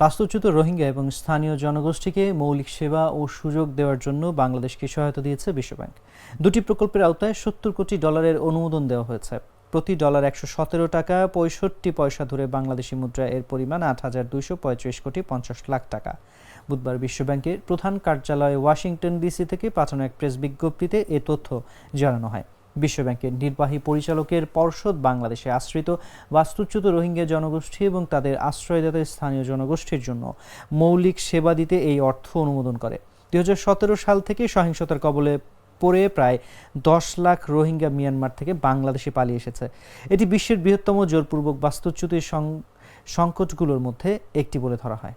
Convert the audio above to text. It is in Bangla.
বাস্তুচ্যুত রোহিঙ্গা এবং স্থানীয় জনগোষ্ঠীকে মৌলিক সেবা ও সুযোগ দেওয়ার জন্য বাংলাদেশকে সহায়তা দিয়েছে বিশ্বব্যাংক। দুটি প্রকল্পের আওতায় সত্তর কোটি ডলারের অনুমোদন দেওয়া হয়েছে। প্রতি ডলার একশো সতেরো টাকা পঁয়ষট্টি পয়সা ধরে বাংলাদেশি মুদ্রা এর পরিমাণ আট হাজার দুইশো পঁয়ত্রিশ কোটি পঞ্চাশ লাখ টাকা। বুধবার বিশ্বব্যাংকের প্রধান কার্যালয় ওয়াশিংটন ডিসি থেকে পাঠানো এক প্রেস বিজ্ঞপ্তিতে এ তথ্য জানানো হয়। বিশ্বব্যাংকের নির্বাহী পরিচালকের পর্ষদ বাংলাদেশে আশ্রিত বাস্তুচ্যুত রোহিঙ্গা জনগোষ্ঠী এবং তাদের আশ্রয়দাতা স্থানীয় জনগোষ্ঠীর জন্য মৌলিক সেবা দিতে এই অর্থ অনুমোদন করে। দুই হাজার সতেরো সাল থেকে সহিংসতার কবলে পড়ে প্রায় দশ লাখ রোহিঙ্গা মিয়ানমার থেকে বাংলাদেশে পালিয়ে এসেছে। এটি বিশ্বের বৃহত্তম জোরপূর্বক বাস্তুচ্যুতির সংকটগুলোর মধ্যে একটি বলে ধরা হয়।